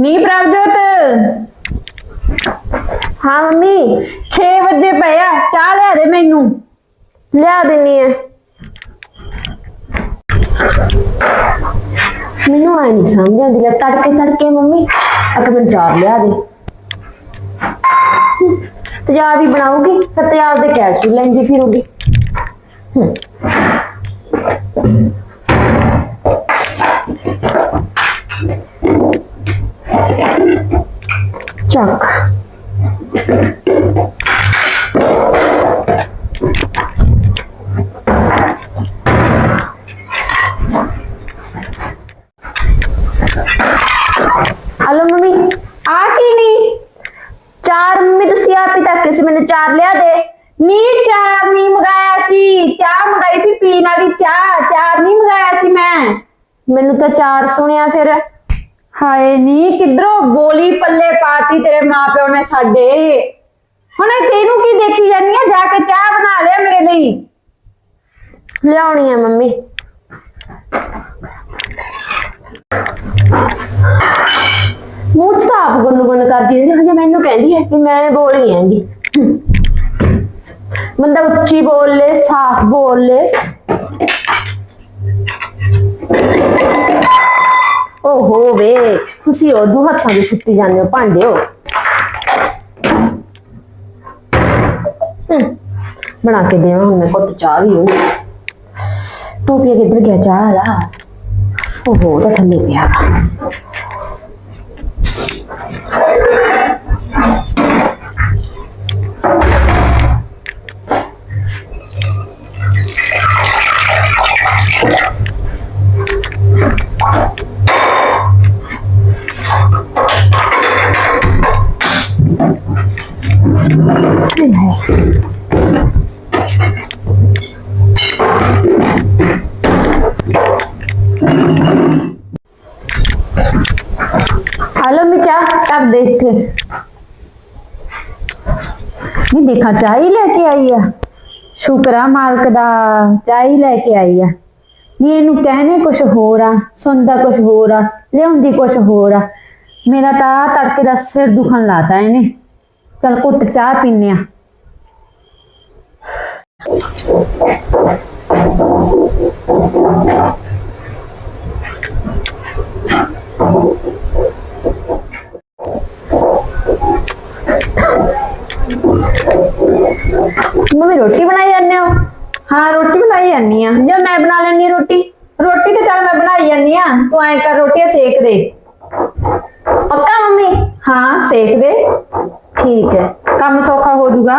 ਨੀ ਪ੍ਰਭਜੋਤ ਹਾਂ, ਮੰਮੀ 6 ਵਜੇ ਪਏ ਚਾਹ ਲਿਆ ਦੇ ਮੈਨੂੰ। ਲਿਆ ਦਿੰਨੀ ਆ। ਮੈਨੂੰ ਆ ਨਹੀਂ ਸਮਝ ਆਉਂਦੀ ਲੈ ਤੜਕੇ ਤੜਕੇ ਮੰਮੀ ਅਕ ਮੈਨੂੰ ਚਾਹ ਲਿਆ ਦੇ। ਤੇਜ਼ਾਬ ਹੀ ਬਣਾਉਗੀ ਤੇ ਤੇਜ਼ਾਬ ਦੇ ਕੈਸ਼ ਲੈਂਦੀ ਫਿਰੂਗੀ। ਹੂੰ। ਚੱਕ ਹਲੋ ਮੰਮੀ ਆ ਕੀ ਨਹੀਂ ਚਾਰ ਮੰਮੀ ਤੁਸੀਂ ਆਪ ਹੀ ਤੱਕ ਸੀ ਮੈਨੂੰ ਚਾਰ ਲਿਆ ਦੇ ਨੀ ਚਾਰ ਨਹੀਂ ਮੰਗਾਇਆ ਸੀ ਚਾਹ ਮੰਗਾਈ ਸੀ ਪੀਣ ਵਾਲੀ ਚਾਹ ਚਾਰ ਨਹੀਂ ਮੰਗਾਇਆ ਸੀ ਮੈਂ ਮੈਨੂੰ ਤਾਂ ਚਾਰ ਸੁਣਿਆ ਫਿਰ ਹਾਏ ਨੀ ਕਿਧਰੋਂ ਗੋਲੀ ਪੱਲੇ ਪਾਤੀ ਤੇਰੇ ਮਾਪਿਓ ਨੇ ਸਾਡੇ? ਹੁਣ ਇਹ ਤੈਨੂੰ ਕੀ ਦੇਖੀ ਜਾਨੀ ਆ? ਜਾ ਕੇ ਚਾਹ ਬਣਾ ਲਿਆ ਮੇਰੇ ਲਈ। ਲਿਆਉਣੀ ਆ ਮੰਮੀ। ਮੂੰਹ 'ਚ ਸਾਫ਼ ਗੁੰਨ ਗੁੰਨ ਕਰਦੀ ਰਹਿੰਦੀ ਹਜੇ ਮੈਨੂੰ ਕਹਿੰਦੀ ਹੈ ਕਿ ਮੈਂ ਬੋਲੀ ਆਂਗੀ। ਬੰਦਾ ਉੱਚੀ ਬੋਲ ਲੈ ਸਾਫ਼ ਬੋਲ ਲੈ। ਵੇ ਤੁਸੀਂ ਉਦੋਂ ਹੱਥਾਂ ਦੇ ਛੁੱਟੀ ਜਾਂਦੇ ਹੋ ਭਾਂਡੇ ਹੋ। ਹਮ, ਬਣਾ ਕੇ ਦੇਵਾਂ ਹੁਣ ਮੈਂ ਘੁੱਟ ਚਾਹ ਵੀ ਹੋ ਟੋਪੀਆ ਕਿੱਧਰ ਗਿਆ ਚਾਹ ਵਾਲਾ ਉਹ ਤਾਂ ਥੱਲੇ ਪਿਆ। ਵਾ। हेलो मिचा कब देखते ਨਹੀਂ ਦੇਖਾ ਚਾਹ ਹੀ ਲੈ ਕੇ ਆਈ ਆ ਸ਼ੁਕਰ ਆ ਮਾਲਕ ਦਾ ਚਾਹ ਹੀ ਲੈ ਕੇ ਆਈ ਆ ਨਹੀਂ ਇਹਨੂੰ ਕਹਿਣੇ ਕੁਛ ਹੋਰ ਆ ਸੁਣਦਾ ਕੁਛ ਹੋਰ ਆ ਲਿਆਉਂਦੀ ਕੁਛ ਹੋਰ ਆ ਮੇਰਾ ਤਾਂ ਆਹ ਤੜਕੇ ਦਾ ਸਿਰ ਦੁਖਣ ਲਾਤਾ ਇਹਨੇ ਚਲ ਘੁੱਟ ਚਾਹ ਪੀਨੇ ਆ ਮੰਮੀ ਰੋਟੀ ਬਣਾਈ ਜਾਂਦੇ ਹੋ ਹਾਂ ਰੋਟੀ ਬਣਾਈ ਜਾਂਦੀ ਆ ਜੇ ਮੈਂ ਬਣਾ ਲੈਣੀ ਰੋਟੀ ਰੋਟੀ ਤੇ ਚੱਲ ਮੈਂ ਬਣਾਈ ਜਾਂਦੀ ਆ ਤੂੰ ਐਂ ਕਰ ਰੋਟੀਆਂ ਸੇਕ ਦੇ ਪੱਕਾ ਮੰਮੀ ਹਾਂ ਸੇਕ ਦੇ ਠੀਕ ਹੈ ਕੰਮ ਸੌਖਾ ਹੋ ਜਾਊਗਾ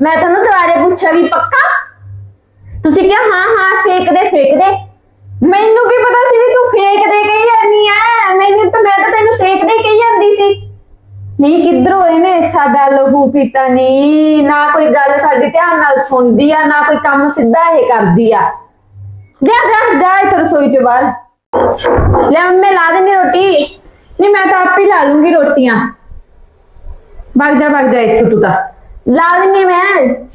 ਮੈਂ ਤੁਹਾਨੂੰ ਦੁਬਾਰੇ ਪੁੱਛਿਆ ਵੀ ਪੱਕਾ? ਤੁਸੀਂ ਕਿਹਾ, ਹਾਂ ਹਾਂ ਫੇਕ ਦੇ ਫੇਕ ਦੇ ਮੈਨੂੰ ਕੀ ਪਤਾ ਸੀ ਵੀ ਤੂੰ ਫੇਕ ਦੇ ਕਹੀ ਜਾਂਦੀ ਐ? ਮੈਨੂੰ ਤਾਂ, ਮੈਂ ਤਾਂ ਤੈਨੂੰ ਸੇਕ ਦੇ ਕਹੀ ਜਾਂਦੀ ਸੀ। ਨਹੀਂ, ਕਿੱਧਰੋਂ ਇਹਨੇ ਸਾਡਾ ਲਹੂ ਪੀਤਾ ਨਹੀਂ, ਨਾ ਕੋਈ ਗੱਲ ਸਾਡੀ ਧਿਆਨ ਨਾਲ ਸੁਣਦੀ ਆ, ਨਾ ਕੋਈ ਕੰਮ ਸਿੱਧਾ ਇਹ ਕਰਦੀ ਆ। ਜਾ ਜਾ ਜਾ ਇੱਥੇ ਰਸੋਈ ਤੋਂ ਬਾਹਰ। ਲੈ ਮੈਂ ਲਾ ਦੇਣੀ ਰੋਟੀ। ਨਹੀਂ, ਮੈਂ ਤਾਂ ਆਪ ਹੀ ਲਾ ਲੂੰਗੀ ਰੋਟੀਆਂ। ਵਗ ਜਾ ਵਗ ਜਾ ਇੱਥੋਂ ਤੂੰ ਤਾਂ। ਲਾ ਦੇਣੀ ਮੈਂ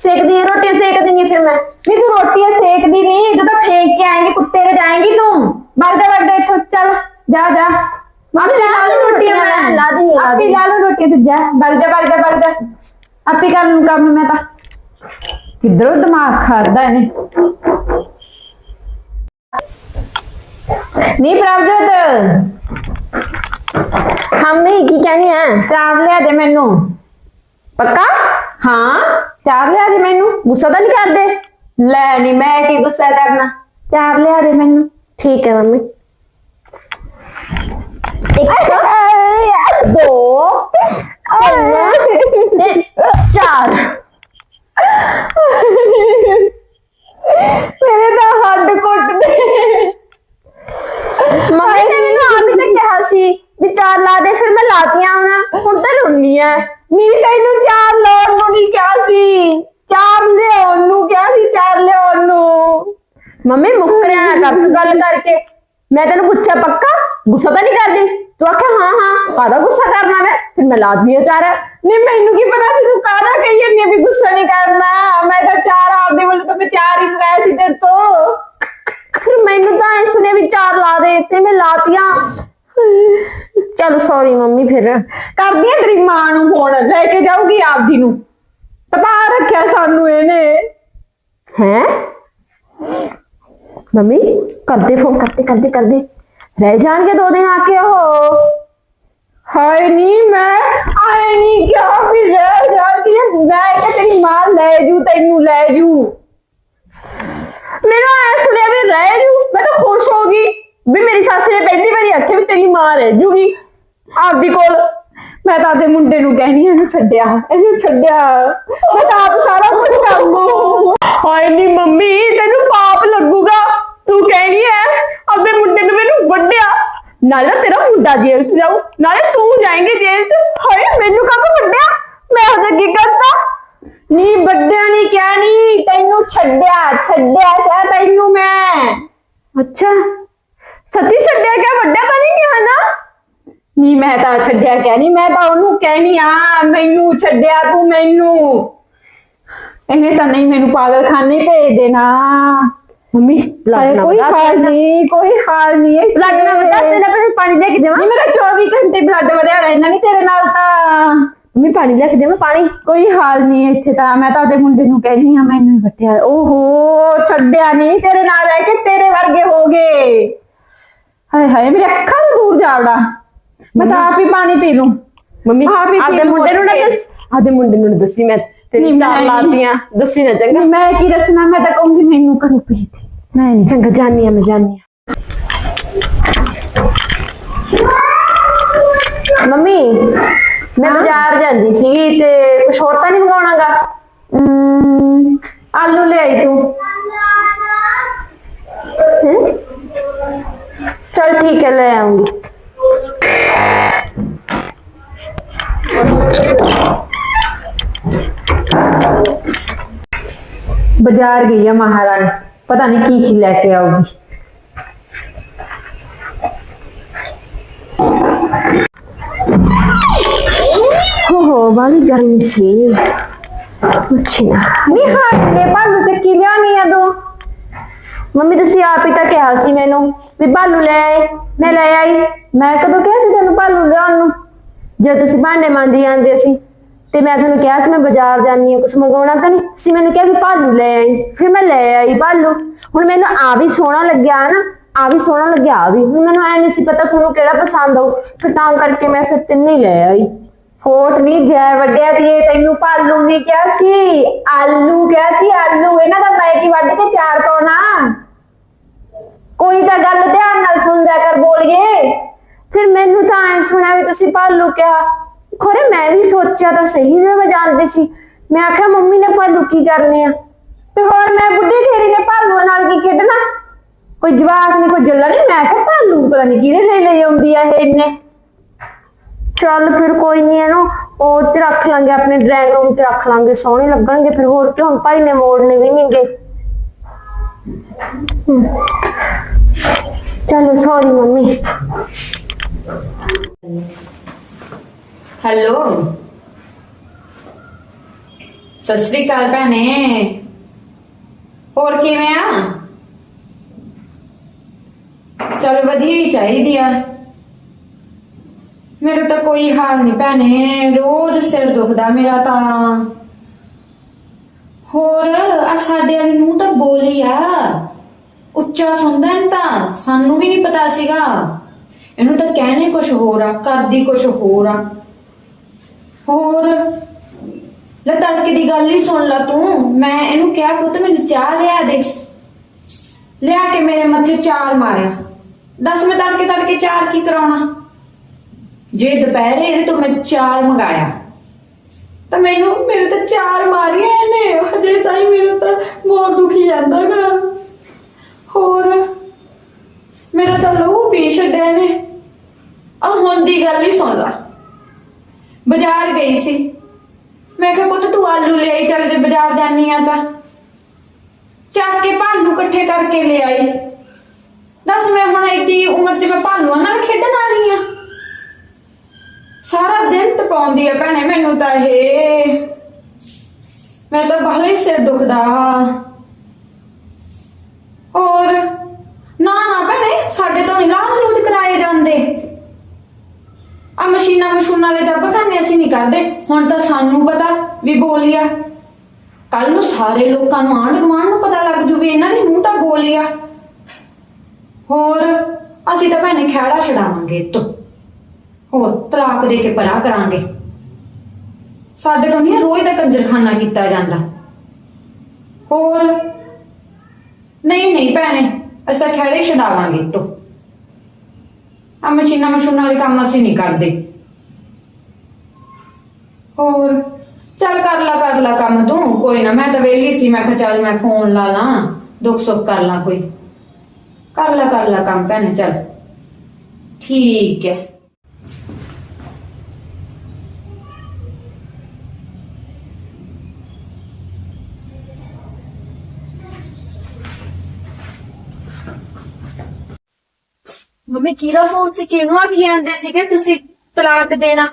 ਸੇਕਦੀ ਹਾਂ, ਰੋਟੀਆਂ ਸੇਕ ਦੇਣੀ ਫਿਰ ਮੈਂ। ਨਹੀਂ ਤੂੰ ਰੋਟੀਆਂ ਸੇਕਦੀ ਨਹੀਂ ਜਦੋਂ ਫੇਕ ਕੇ ਆਏਂਗੀ ਕੁੱਤੇ ਰੇ ਜਾਏਂਗੀ ਤੂੰ। ਭੱਗ ਜਾ ਇੱਥੋਂ ਚੱਲ ਜਾ ਜਾ। ਮਾਮੀ ਲਾ ਲੂ ਰੋਟੀਆਂ ਮੈਂ ਲਾ ਦੇਣੀ ਆਪੇ ਲਾ ਲੂ ਰੋਟੀਆਂ ਤੇ ਜਾ ਜਾ ਭੱਗ ਜਾ ਆਪੇ ਕਰ ਲੂ ਕੰਮ ਮੈਂ ਤਾਂ। ਕਿੱਧਰੋਂ ਦਿਮਾਗ ਖਾਦਾ ਇਹਨੇ? ਨਹੀਂ ਪ੍ਰਭਜੋਤ। ਹਮਨੇ ਕੀ ਕਹਿਣੀ ਹੈ ਚਾਰ ਲਿਆ ਦੇ ਮੈਨੂੰ। ਪੱਕਾ? ਹਾਂ? ਚਾਰ ਲਿਆ ਦੇ ਮੈਨੂੰ? ਗੁੱਸਾ ਤਾਂ ਨਹੀਂ ਕਰਦੇ? ਲੈ ਨਹੀਂ ਮੈਂ ਕੀ ਗੁੱਸਾ ਕਰਨਾ? ਚਾਰ ਲਿਆ ਦੇ ਮੈਨੂੰ। ਠੀਕ ਹੈ ਮੰਮੀ। ਇੱਕ ਦੋ। ਤਿੰਨ ਤੇ ਚਾਰ। ਮੇਰੇ ਤਾਂ ਹੱਡ ਕੁੱਟਦੇ ਮੰਮੀ ਨੇ ਮੈਨੂੰ ਆਪ ਹੀ ਤਾਂ ਕਿਹਾ ਸੀ ਵੀ ਚਾਰ ਲਾ ਦੇ ਫਿਰ ਮੈਂ ਲਾਤੀਆਂ ਹੁਣ ਹੁਣ ਤਾਂ ਰੁੰਨੀ ਐ ਨੀ ਤੈਨੂੰ ਚਾਰ ਲੋੜ ਨੂੰ ਨਹੀਂ ਕਿਹਾ ਸੀ ਚਾਰ ਲਿਆਉਣ ਨੂੰ ਕਿਹਾ ਸੀ ਚਾਰ ਲਿਆਉਣ ਨੂੰ ਮੰਮੀ ਮੁੱਕਰਿਆ ਨਾ ਕਰ ਤੂੰ ਗੱਲ ਕਰਕੇ ਮੈਂ ਤੈਨੂੰ ਪੁੱਛਿਆ ਪੱਕਾ ਗੁੱਸਾ ਤਾਂ ਨਹੀਂ ਕਰਦੀ ਤੂੰ ਆਖਿਆ ਹਾਂ ਹਾਂ ਕਾਹਦਾ ਗੁੱਸਾ ਕਰਨਾ ਮੈਂ ਫਿਰ ਮੈਂ ਲਾਦਮੀ ਚਾਰ ਨਹੀਂ ਮੈਨੂੰ ਕੀ ਪਤਾ ਸੀ ਤੂੰ ਕਾਹਦਾ ਕਹੀ ਜਾਂਦੀ ਆ ਵੀ ਗੁੱਸਾ ਨਹੀਂ ਕਰਨਾ ਮੈਂ ਤਾਂ ਚਾਰ ਆਪਦੇ ਵੱਲੋਂ ਤਾਂ ਮੈਂ ਚਾਰ ਹੀ ਮੰਗਾਇਆ ਸੀ ਤੇਰੇ ਤੋਂ ਫਿਰ ਮੈਨੂੰ ਤਾਂ ਐ ਸੁਣਿਆ ਵੀ ਚਾਰ ਲਾ ਦੇ ਤੇ ਮੈਂ ਲਾਤੀਆਂ ਚਲ ਸੌਰੀ ਮੰਮੀ ਫਿਰ ਕਰਦੀ ਆ ਤੇਰੀ ਮਾਂ ਪਤਾ ਰੱਖਿਆ ਸਾਨੂੰ ਇਹਨੇ। ਹੈ? ਮੰਮੀ, ਕਰਦੇ ਫੋਨ ਕਰਦੇ ਕਰਦੇ ਕਰਦੇ। ਰਹਿ ਜਾਣਗੇ ਦੋ ਦਿਨ ਆ ਕੇ ਉਹ। ਹਾਏ ਨਹੀਂ ਮੈਂ ਆਏ ਨਹੀਂ ਕਿਹਾ ਵੀ ਰਹਿ ਜਾਂਦੀ ਹੈ ਮੈਂ ਕਿ ਤੇਰੀ ਮਾਂ ਲੈ ਜੂ, ਤੈਨੂੰ ਲੈ ਜੂ। ਮੈਨੂੰ ਐ ਸੁਣਿਆ ਵੀ ਰਹਿ ਜੂ, ਮੈਂ ਤਾਂ ਖੁਸ਼ ਹੋ ਗਈ। ਵੀ ਮੇਰੀ ਸੱਸ ਨੇ ਪਹਿਲੀ ਵਾਰੀ ਆਖਿਆ ਵੀ ਤੇਰੀ ਮਾਂ ਰਹਿ ਜੂਗੀ। ਆਪਦੀ ਕੋਲ ਮੈਂ ਤਾਂ ਆਪਦੇ ਮੁੰਡੇ ਨੂੰ ਕਹਿਣੀ ਇਹਨੂੰ ਛੱਡਿਆ ਇਹਨੂੰ ਛੱਡਿਆ। ਮੈਂ ਤਾਂ ਆਪ ਸਾਰਾ ਕੁਝ ਕਰ ਲੂ ਹਾਏ ਨਹੀਂ ਮੰਮੀ, ਤੈਨੂੰ ਪਾਪ ਲੱਗੂਗਾ। ਤੂੰ ਕਹਿਣੀ ਐ, ਆਪਦੇ ਮੁੰਡੇ ਨੂੰ ਮੈਨੂੰ ਵੱਡਿਆ ਨਾਲੇ ਤੇਰਾ ਮੁੰਡਾ ਜੇਲ੍ਹ 'ਚ ਜਾਊ, ਨਾਲੇ ਤੂੰ ਜਾਏਂਗੇ ਜੇਲ੍ਹ 'ਚ। ਹਾਏ, ਮੈਨੂੰ ਕਾਹਤੋਂ ਵੱਡਿਆ ਮੈਂ ਉਹਦੇ ਕੀ ਕਰਤਾ। ਨੀ ਵੱਡਿਆ ਨਹੀਂ ਕਿਹਾ ਨਹੀਂ ਤੈਨੂੰ ਛੱਡਿਆ ਛੱਡਿਆ ਕਿਹਾ ਤੈਨੂੰ ਮੈਂ। ਅੱਛਾ ਸੱਚੀ ਛੱਡਿਆ ਕਿ ਕਿਹਾ ਨੀ ਮੈਂ ਤਾਂ ਛੱਡਿਆ ਕਿਹਾ ਨਹੀਂ ਮੈਂ ਤਾਂ ਉਹਨੂੰ ਕਹਿਣੀ ਆ ਮੈਨੂੰ ਛੱਡਿਆ ਤੂੰ ਮੈਨੂੰ। ਇਹਨੇ ਤਾਂ ਨਹੀਂ ਮੈਨੂੰ ਪਾਗਲਖਾਨੇ ਭੇਜ ਦੇਣਾ। ਮੰਮੀ ਹਾਏ, ਕੋਈ ਹਾਲ ਨਹੀਂ ਕੋਈ ਹਾਲ ਨਹੀਂ ਇਹ ਬਲੱਡ ਨਾ ਵਧਾ ਤੇਰਾ ਪਹਿਲੇ ਪਾਣੀ ਲੈ ਕੇ ਦੇਵਾਂ। ਨਹੀਂ ਮੇਰਾ 24 ਘੰਟੇ ਬਲੱਡ ਵਧਿਆ ਰਹਿੰਦਾ ਨਹੀਂ ਤੇਰੇ ਨਾਲ ਤਾਂ। ਮੰਮੀ ਪਾਣੀ ਲੈ ਕੇ ਦੇਵਾਂ ਪਾਣੀ? ਕੋਈ ਹਾਲ ਨਹੀਂ ਇੱਥੇ ਤਾਂ ਮੈਂ ਤਾਂ ਉਹਦੇ ਮੁੰਡੇ ਨੂੰ ਕਹਿਣੀ ਆ ਮੈਨੂੰ ਹੀ ਵੱਟਿਆ। ਓਹੋ ਛੱਡਿਆ ਨਹੀਂ ਤੇਰੇ ਨਾਲ ਰਹਿ ਕੇ ਤੇਰੇ ਵਰਗੇ ਹੋ ਗਏ। ਹਾਏ ਹਾਏ ਮੇਰੇ ਅੱਖਾਂ ਤੋਂ ਦੂਰ ਜਾਵੜਾ ਮੈਂ ਤਾਂ ਆਪ ਹੀ ਪਾਣੀ ਪੀ ਲੂੰ। ਮੰਮੀ ਆਪ ਹੀ ਪੀ ਲਊਂ ਮੁੰਡੇ ਨੂੰ ਨਾ। ਦੱਸ। ਆਪਦੇ ਮੁੰਡੇ ਨੂੰ ਨਾ ਦੱਸੀ ਮੈਂ ਤੇਰੀ ਚਾਰ। ਲਾਤੀਆਂ ਦੱਸੀ ਨਾ ਚੰਗਾ। ਮੈਂ ਕੀ ਦੱਸਣਾ? ਮੈਂ ਤਾਂ ਕਹੂੰਗੀ ਮੈਨੂੰ ਕਰੂ ਪੀ ਤੀ ਮੈਂ ਚੰਗਾ ਜਾਨੀ ਆ ਮੈਂ ਜਾਨੀ ਆ। ਮੰਮੀ ਮੈਂ ਬਾਜ਼ਾਰ ਜਾਂਦੀ ਸੀ ਤੇ ਕੁਝ ਹੋਰ ਤਾਂ ਨਹੀਂ ਮੰਗਾਉਣਾਗਾ? ਆਲੂ ਲੈ ਆਈ ਤੂੰ। ਚਲ ਠੀਕ ਹੈ ਲੈ ਆਉਂਗੀ। ਬਾਜ਼ਾਰ ਗਈ ਆ ਮਹਾਰਾਣੀ ਪਤਾ ਨਹੀਂ ਕੀ ਕੀ ਲੈ ਕੇ ਆਊਗੀ। ਹੋ ਹੋ ਵਾਲੀ ਗਰਮੀ ਸੀ। ਪੁੱਛੀ ਨਾ ਨਹੀਂ ਹਾਂ ਨੇ ਭਾਲੂ ਚੱਕੀ ਲਿਆਉਣੀ ਆ ਤੂੰ? ਮੰਮੀ ਤੁਸੀਂ ਆਪ ਹੀ ਤਾਂ ਕਿਹਾ ਸੀ ਮੈਨੂੰ ਵੀ ਭਾਲੂ ਲੈ ਆਏ ਮੈਂ ਲੈ ਆਈ। ਮੈਂ ਕਦੋਂ ਕਿਹਾ ਸੀ ਤੈਨੂੰ ਭਾਲੂ ਲਿਆਉਣ ਨੂੰ? ਜਦ ਤੁਸੀਂ ਭਾਂਡੇ ਮਾਂਜੀ ਜਾਂਦੇ ਸੀ। ਤੇ ਮੈਂ ਤੁਹਾਨੂੰ ਕਿਹਾ ਸੀ ਮੈਂ ਬਾਜ਼ਾਰ ਜਾਣੀ ਹਾਂ ਕੁਝ ਮੰਗਾਉਣਾ ਤਾਂ ਨਹੀਂ। ਤੁਸੀਂ ਮੈਨੂੰ ਕਿਹਾ ਵੀ ਭਾਲੂ ਲੈ ਆਈ, ਫਿਰ ਮੈਂ ਲੈ ਆਈ ਭਾਲੂ। ਹੁਣ ਮੈਨੂੰ ਆ ਵੀ ਸੋਹਣਾ ਲੱਗਿਆ ਨਾ, ਆ ਵੀ ਸੋਹਣਾ ਲੱਗਿਆ, ਆ ਵੀ। ਹੁਣ ਮੈਨੂੰ ਐ ਨਹੀਂ ਸੀ ਪਤਾ ਤੁਹਾਨੂੰ ਕਿਹੜਾ ਪਸੰਦ ਆਊ, ਫਿਰ ਤਾਂ ਕਰਕੇ ਮੈਂ ਫਿਰ ਤਿੰਨੇ ਹੀ ਲੈ ਆਈ। ਫੋਟ ਨਹੀਂ ਜੈ ਵੱਡਿਆ ਦੀ ਤੈਨੂੰ ਭਾਲੂ ਨਹੀਂ ਕਿਹਾ ਸੀ, ਆਲੂ ਕਿਹਾ ਸੀ, ਆਲੂ, ਇਹਨਾਂ ਦਾ ਮੈਂ ਕੀ ਵੱਢ ਕੇ ਚਾਰ ਪਾਉਣਾ। ਕੋਈ ਤਾਂ ਗੱਲ ਧਿਆਨ ਨਾਲ ਸੁਣਦਾ ਕਰ ਬੋਲੀਏ। ਫਿਰ ਮੈਨੂੰ ਤਾਂ ਐ ਸੁਣਿਆ ਵੀ ਤੁਸੀਂ ਭਾਲੂ ਕਿਹਾ। ਖਰੇ, ਮੈਂ ਵੀ ਸੋਚਿਆ ਤਾਂ ਸਹੀ ਜੇ ਮੈਂ ਜਾਣਦੀ ਸੀ। ਮੈਂ ਆਖਿਆ, ਮੰਮੀ ਨੇ ਭਾਲੂ ਕੀ ਕਰਨੇ ਆ? ਤੇ ਹੋਰ ਮੈਂ ਬੁੱਢੀ ਠੇਰੀ ਨੇ ਭਾਲੂ ਨਾਲ ਕੀ ਖੇਡਣਾ? ਕੋਈ ਜਵਾਕ ਨਹੀਂ ਕੋਈ ਜੱਲਾ ਨਹੀਂ ਮੈਂ ਕਿਹਾ, ਭਾਲੂ ਪਤਾ ਨਹੀਂ ਕਿਹਦੇ ਲਈ ਲਈ ਆਉਂਦੀ ਆ ਇਹ ਇੰਨੇ? ਚੱਲ ਫਿਰ ਕੋਈ ਨਹੀਂ ਇਹਨੂੰ ਉਹ ਚ ਰੱਖ ਲਾਂਗੇ, ਆਪਣੇ ਡਰਾਇੰਗ ਰੂਮ ਚ ਰੱਖ ਲਾਂਗੇ, ਸੋਹਣੇ ਲੱਗਣਗੇ। ਫਿਰ ਹੋਰ ਕਿ, ਹੁਣ ਭਾਈ ਨੇ ਮੋੜਨੇ ਵੀ ਨਹੀਂਗੇ ਚਲੋ sorry mummy. Hello. Sat Sri ਅਕਾਲ ਭੈਣੇ। ਹੋਰ ਕਿਵੇਂ ਆ? ਚਲ ਵਧੀਆ ਹੀ ਚਾਹੀਦੀ ਆ। ਮੇਰਾ ਤਾਂ ਕੋਈ ਹਾਲ ਨਹੀਂ ਭੈਣੇ, ਰੋਜ਼ ਸਿਰ ਦੁਖਦਾ ਮੇਰਾ ਤਾਂ। ਹੋਰ ਆ ਸਾਡੇ ਵਾਲੀ ਨੂੰ ਤਾਂ ਬੋਲੀ ਆ। ਉੱਚਾ ਸੁਣਦਾ ਇਹਨੂੰ ਤਾਂ, ਸਾਨੂੰ ਵੀ ਨਹੀਂ ਪਤਾ ਸੀਗਾ। ਇਹਨੂੰ ਤਾਂ ਕਹਿਣੇ ਕੁਝ ਹੋਰ ਆ ਕਰਦੀ ਕੁਝ ਹੋਰ ਆ। ਹੋਰ? ਲੈ ਤੜਕੇ ਦੀ ਗੱਲ ਹੀ ਸੁਣ ਲਾ ਤੂੰ। ਮੈਂ ਇਹਨੂੰ ਕਿਹਾ, ਪੁੱਤ ਮੈਨੂੰ ਚਾਹ ਲਿਆ ਦੇ। ਲਿਆ ਕੇ ਮੇਰੇ ਮੱਥੇ ਚਾਰ ਮਾਰਿਆ। ਦੱਸ ਮੈਂ ਤੜਕੇ ਤੜਕੇ ਚਾਰ ਕੀ ਕਰਾਉਣਾ? ਜੇ ਦੁਪਹਿਰੇ ਇਹਦੇ ਤੋਂ ਮੈਂ ਚਾਰ ਮੰਗਾਇਆ, ਤਾਂ ਮੈਨੂੰ ਮੇਰੇ ਤਾਂ ਚਾਰ ਮਾਰੀਆਂ ਇਹਨੇ। ਹਜੇ ਤਾਈ ਮੇਰਾ ਤਾਂ ਮੋਰ ਦੁਖੀ ਜਾਂਦਾਗਾ ਹੋਰ? ਮੇਰਾ ਤਾਂ ਲਹੂ ਪੀ ਛੱਡਿਆ ਨੇ ਆ ਹੁਣ ਦੀ ਗੱਲ ਹੀ ਸੁਣ ਲਾ। ਬਾਜ਼ਾਰ ਗਈ ਸੀ। ਮੈਂ ਕਿਹਾ, ਪੁੱਤ, ਤੂੰ ਆਲੂ ਲੈ ਚੱਲ ਜੇ ਬਾਜ਼ਾਰ ਜਾਨੀ ਆ ਤਾਂ। ਚੱਕ ਕੇ ਭਾਂਡੂ ਇਕੱਠੇ ਕਰਕੇ ਲਿਆਈ ਦੱਸ, ਮੈਂ ਹੁਣ ਐਡੀ ਉਮਰ 'ਚ ਮੈਂ ਭਾਂਡੂਆਂ ਨਾਲ ਖੇਡਣ ਆ ਗਈ ਆ। ਸਾਰਾ ਦਿਨ ਤਪਾਉਂਦੀ ਆ ਭੈਣੇ, ਮੈਨੂੰ ਤਾਂ ਇਹ। ਮੇਰਾ ਤਾਂ ਬਾਹਲਾ ਹੀ ਸਿਰ ਦੁਖਦਾ। ਹੋਰ, ਨਾ ਨਾ ਭੈਣੇ, ਸਾਡੇ ਤੋਂ ਇਲਾਜ ਲੂਜ ਕਰਾਏ ਜਾਂਦੇ। ਆ ਮਸ਼ੀਨਾਂ ਮਸ਼ੂਨਾਂ ਵਾਲੇ ਜੱਬ ਖਾਨੇ ਅਸੀਂ ਨਹੀਂ ਕਰਦੇ। ਹੁਣ ਤਾਂ ਸਾਨੂੰ ਪਤਾ ਵੀ ਬੋਲੀਆ। ਕੱਲ ਨੂੰ ਸਾਰੇ ਲੋਕਾਂ ਨੂੰ ਆਂਢ ਗੁਆਂਢ ਨੂੰ ਪਤਾ ਲੱਗ ਜੂ ਵੀ ਇਹਨਾਂ ਦੇ ਮੂੰਹ ਤਾਂ ਬੋਲੀਆ। ਹੋਰ, ਅਸੀਂ ਤਾਂ ਭੈਣੇ ਖਹਿੜਾ ਛਡਾਵਾਂਗੇ ਇਹ ਹੋਰ, ਤਲਾਕ ਦੇ ਕੇ ਪਰਾ ਕਰਾਂਗੇ। ਸਾਡੇ ਤੋਂ ਨਹੀਂ, ਰੋਜ਼ ਦਾ ਕੰਜਰਖਾਨਾ ਕੀਤਾ ਜਾਂਦਾ। ਹੋਰ, ਨਹੀਂ ਨਹੀਂ ਭੈਣੇ, ਅਸੀਂ ਤਾਂ ਖਹਿੜੇ ਛਡਾਵਾਂਗੇ ਇਹ ਆ ਮਸ਼ੀਨਾਂ ਮਸ਼ੂਨਾਂ ਵਾਲੇ ਕੰਮ ਅਸੀਂ ਨਹੀਂ ਕਰਦੇ। ਹੋਰ, ਚੱਲ ਕਰ ਲਾ ਕਰ ਲਾ ਕੰਮ ਤੂੰ, ਕੋਈ ਨਾ, ਮੈਂ ਤਾਂ ਵਿਹਲੀ ਸੀ, ਮੈਂ ਕਿਹਾ ਚੱਲ ਮੈਂ ਫੋਨ ਲਾ ਲਾਂ, ਦੁੱਖ ਸੁੱਖ ਕਰ ਲਾਂ ਕੋਈ। ਕਰ ਲਾ ਕਰ ਲਾ ਕੰਮ ਭੈਣੇ, ਚੱਲ। ਠੀਕ ਹੈ। ਮੰਮੀ, ਕਿਹਦਾ ਫੋਨ ਸੀ? ਕਿਹਨੂੰ ਆਖੀ ਜਾਂਦੇ ਸੀਗੇ ਤੁਸੀਂ ਤਲਾਕ ਦੇਣਾ?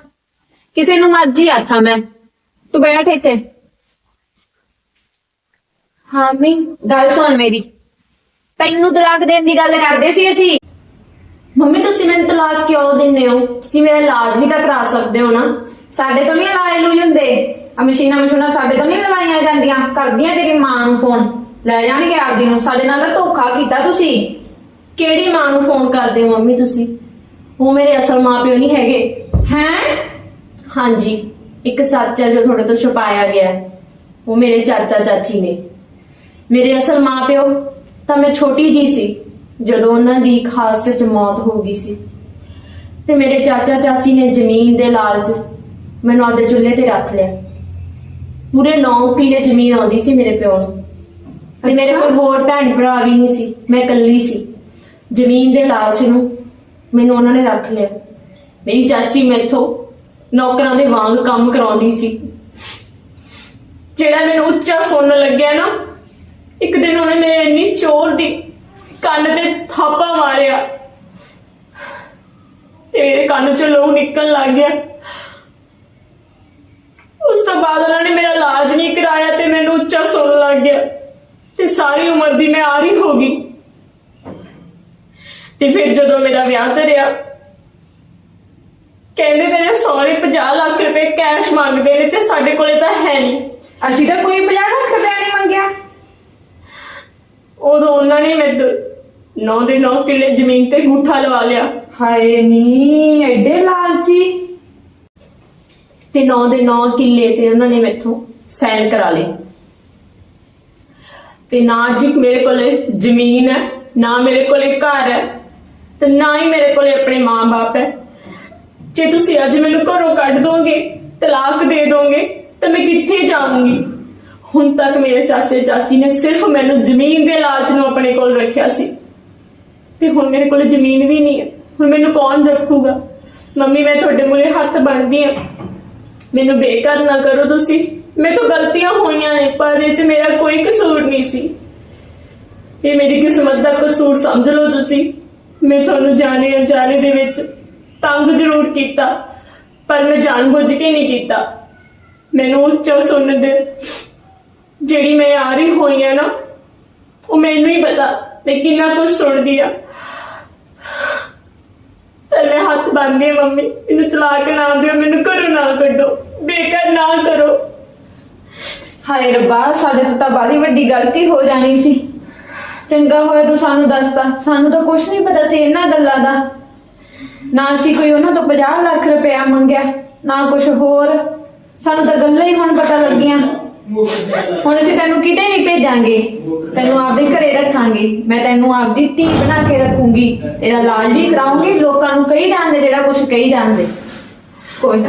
ਕਿਸੇ ਨੂੰ ਮਰਜ਼ੀ ਆਖਾਂ ਮੈਂ। ਤੂੰ ਬੈਠ ਇੱਥੇ। ਹਾਂ ਮੀ ਗੱਲ ਸੁਣ ਮੇਰੀ। ਤੈਨੂੰ ਤਲਾਕ ਦੇਣ ਦੀ ਗੱਲ ਕਰਦੇ ਸੀ ਅਸੀਂ? ਮੰਮੀ, ਤੁਸੀਂ ਮੈਨੂੰ ਤਲਾਕ ਕਿਉਂ ਦਿੰਦੇ ਹੋ? ਤੁਸੀਂ ਮੇਰਾ ਇਲਾਜ ਵੀ ਤਾਂ ਕਰਾ ਸਕਦੇ ਹੋ ਨਾ। ਸਾਡੇ ਤੋਂ ਨਹੀਂ ਇਲਾਜ ਲੂਈ ਹੁੰਦੇ। ਆ ਮਸ਼ੀਨਾਂ ਮਸ਼ੂਨਾਂ ਸਾਡੇ ਤੋਂ ਨਹੀਂ ਲਵਾਈਆਂ ਜਾਂਦੀਆਂ। ਕਰਦੀਆਂ ਤੇਰੀ ਮਾਂ ਨੂੰ ਫੋਨ ਲੈ ਜਾਣਗੇ ਆਪਦੀ ਨੂੰ। ਸਾਡੇ ਨਾਲ ਤਾਂ ਧੋਖਾ ਕੀਤਾ ਤੁਸੀਂ। ਕਿਹੜੀ ਮਾਂ ਨੂੰ ਫੋਨ ਕਰਦੇ ਹੋ ਮੰਮੀ ਤੁਸੀਂ? ਉਹ ਮੇਰੇ ਅਸਲ ਮਾਪਿਓ ਨਹੀਂ ਹੈਗੇ। ਹੈਂ? ਹਾਂਜੀ। ਇੱਕ ਸੱਚ ਹੈ ਜੋ ਤੁਹਾਡੇ ਤੋਂ ਛੁਪਾਇਆ ਗਿਆ ਹੈ। ਉਹ ਮੇਰੇ ਚਾਚਾ ਚਾਚੀ ਨੇ। ਮੇਰੇ ਅਸਲ ਮਾਪਿਓ ਤਾਂ ਮੈਂ ਛੋਟੀ ਜੀ ਸੀ ਜਦੋਂ ਉਹਨਾਂ ਦੀ ਇੱਕ ਹਾਦਸੇ 'ਚ ਮੌਤ ਹੋ ਗਈ ਸੀ। ਤੇ ਮੇਰੇ ਚਾਚਾ ਚਾਚੀ ਨੇ ਜ਼ਮੀਨ ਦੇ ਲਾਲਚ ਮੈਨੂੰ ਆਪਦੇ ਚੁੱਲ੍ਹੇ ਤੇ ਰੱਖ ਲਿਆ। ਪੂਰੇ 9 ਕਿੱਲੇ ਜ਼ਮੀਨ ਆਉਂਦੀ ਸੀ ਮੇਰੇ ਪਿਓ ਨੂੰ। ਤੇ ਮੇਰੇ ਅੱਛਾ। ਕੋਈ ਹੋਰ ਭੈਣ ਭਰਾ ਵੀ ਨਹੀਂ ਸੀ। ਮੈਂ ਇਕੱਲੀ ਸੀ। ਜ਼ਮੀਨ ਦੇ ਲਾਲਚ ਨੂੰ ਮੈਨੂੰ ਉਹਨਾਂ ਨੇ ਰੱਖ ਲਿਆ। ਮੇਰੀ ਚਾਚੀ ਮੈਥੋਂ ਨੌਕਰਾਂ ਦੇ ਵਾਂਗ ਕੰਮ ਕਰਾਉਂਦੀ ਸੀ। ਜਿਹੜਾ ਮੈਨੂੰ ਉੱਚਾ ਸੁਣਨ ਲੱਗਿਆ ਨਾ, ਇੱਕ ਦਿਨ ਉਹਨੇ ਮੇਰੇ ਇੰਨੀ ਚੋਰ ਦੀ ਕੰਨ ਤੇ ਥਾਪਾ ਮਾਰਿਆ। ਤੇ ਮੇਰੇ ਕੰਨ ਚੋਂ ਲਹੂ ਨਿਕਲਣ ਲੱਗ ਗਿਆ। ਉਸ ਤੋਂ ਬਾਅਦ ਉਹਨਾਂ ਨੇ ਮੇਰਾ ਇਲਾਜ ਨਹੀਂ ਕਰਾਇਆ ਤੇ ਮੈਨੂੰ ਉੱਚਾ ਸੁਣਨ ਲੱਗ ਗਿਆ। ਤੇ ਸਾਰੀ ਉਮਰ ਦੀ ਮੈਂ ਆਰੀ ਹੋ ਗਈ। ਤੇ ਫਿਰ ਜਦੋਂ ਮੇਰਾ ਵਿਆਹ ਧਰਿਆ ਕਹਿੰਦੇ ਮੇਰੇ ਸਹੁਰੇ 50 ਲੱਖ ਰੁਪਏ ਕੈਸ਼ ਮੰਗਦੇ ਨੇ ਤੇ ਸਾਡੇ ਕੋਲੇ ਤਾਂ ਹੈ ਨਹੀਂ। ਅਸੀਂ ਤਾਂ ਕੋਈ 50 ਲੱਖ ਰੁਪਇਆ ਨਹੀਂ ਮੰਗਿਆ। ਉਦੋਂ ਉਹਨਾਂ ਨੇ ਮੇਰੇ ਨੌ ਦੇ ਨੌ ਕਿੱਲੇ ਜ਼ਮੀਨ ਤੇ ਗੁੱਠਾ ਲਵਾ ਲਿਆ। ਹਾਏ ਨੀ ਐਡੇ ਲਾਲਚੀ। ਤੇ ਨੌ ਦੇ ਨੌ ਕਿੱਲੇ ਤੇ ਉਹਨਾਂ ਨੇ ਮੈਥੋਂ ਸਾਈਨ ਕਰਾ ਲਏ। ਤੇ ਨਾ ਜੀ ਮੇਰੇ ਕੋਲੇ ਜ਼ਮੀਨ ਹੈ ਨਾ ਮੇਰੇ ਕੋਲੇ ਘਰ ਹੈ ਤੇ ਨਾ ਹੀ ਮੇਰੇ ਕੋਲੇ ਆਪਣੇ ਮਾਂ-ਬਾਪ ਹੈ। ਜੇ ਤੁਸੀਂ ਅੱਜ ਮੈਨੂੰ ਘਰੋਂ ਕੱਢ ਦੋਗੇ, ਤਲਾਕ ਦੇ ਦੋਗੇ, ਤਾਂ ਮੈਂ ਕਿੱਥੇ ਜਾਵਾਂਗੀ ਹੁਣ ਤੱਕ ਮੇਰੇ ਚਾਚੇ ਚਾਚੀ ਨੇ ਸਿਰਫ ਮੈਨੂੰ ਜ਼ਮੀਨ ਦੇ ਲਾਲਚ ਨੂੰ ਆਪਣੇ ਕੋਲ ਰੱਖਿਆ ਸੀ। ਤੇ ਹੁਣ ਮੇਰੇ ਕੋਲ ਜ਼ਮੀਨ ਵੀ ਨਹੀਂ ਹੈ। ਹੁਣ ਮੈਨੂੰ ਕੌਣ ਰੱਖੂਗਾ? ਮੰਮੀ, ਮੈਂ ਤੁਹਾਡੇ ਮੂਹਰੇ ਹੱਥ ਬਣਦੀ ਆ ਮੈਨੂੰ ਬੇਕਾਰ ਨਾ ਕਰੋ ਤੁਸੀਂ। ਮੇਰੇ ਤੋਂ ਗਲਤੀਆਂ ਹੋਈਆਂ ਨੇ, ਪਰ ਇਹ ਚ ਮੇਰਾ ਕੋਈ ਕਸੂਰ ਨਹੀਂ ਸੀ। ਇਹ ਮੇਰੀ ਕਿਸਮਤ ਦਾ ਕਸੂਰ ਸਮਝ ਲਓ ਤੁਸੀਂ। ਮੈਂ ਤੁਹਾਨੂੰ ਜਾਣੇ ਅਣਜਾਣੇ ਦੇ ਵਿੱਚ ਤੰਗ ਜ਼ਰੂਰ ਕੀਤਾ, ਪਰ ਮੈਂ ਜਾਣਬੁੱਝ ਕੇ ਨਹੀਂ ਕੀਤਾ। ਮੈਨੂੰ ਉੱਚਾ ਸੁਣਨ ਦੇ। ਜਿਹੜੀ ਮੈਂ ਆ ਰਹੀ ਹੋਈ ਆ ਨਾ, ਉਹ ਮੈਨੂੰ ਹੀ ਪਤਾ, ਮੈਂ ਕਿੰਨਾ ਕੁਝ ਸੁਣਦੀ ਆ। ਤੇ ਮੈਂ ਹੱਥ ਬੰਨ੍ਹਦੀ ਆ, ਮੰਮੀ, ਮੈਨੂੰ ਤਲਾਕ ਨਾ ਦਿਓ, ਮੈਨੂੰ ਘਰੋਂ ਨਾ ਕੱਢੋ ਬੇਕਾਰ ਨਾ ਕਰੋ। ਹਾਏ ਰੱਬਾ, ਸਾਡੇ ਤੋਂ ਤਾਂ ਬਾਲੀ ਵੱਡੀ ਗਲਤੀ ਹੋ ਜਾਣੀ ਸੀ? ਚੰਗਾ ਹੋਇਆ ਤੂੰ ਸਾਨੂੰ ਦੱਸਤਾ। ਸਾਨੂੰ ਤਾਂ ਕੁਝ ਨਹੀਂ ਪਤਾ ਸੀ ਇਹਨਾਂ ਗੱਲਾਂ ਦਾ। ਨਾ ਅਸੀਂ ਕੋਈ ਉਹਨਾਂ ਤੋਂ 50 ਲੱਖ ਰੁਪਇਆ ਮੰਗਿਆ, ਨਾ ਕੁਝ ਹੋਰ। ਸਾਨੂੰ ਤਾਂ ਗੱਲਾਂ ਹੀ ਹੁਣ ਪਤਾ ਲੱਗੀਆਂ। ਹੁਣ ਅਸੀਂ ਤੈਨੂੰ ਕਿਤੇ ਨਹੀਂ ਭੇਜਾਂਗੇ। ਤੈਨੂੰ ਆਪਦੇ ਘਰੇ ਰੱਖਾਂਗੇ। ਮੈਂ ਤੈਨੂੰ ਆਪਦੀ ਧੀ ਬਣਾ ਕੇ ਰੱਖੂੰਗੀ। ਇਹਦਾ ਇਲਾਜ ਵੀ ਕਰਾਉਂਗੀ। ਲੋਕਾਂ ਨੂੰ ਕਹੀ ਜਾਂਦੇ, ਜਿਹੜਾ ਕੁਝ ਕਹੀ ਜਾਂਦੇ। ਕੋਈ ਨਾ।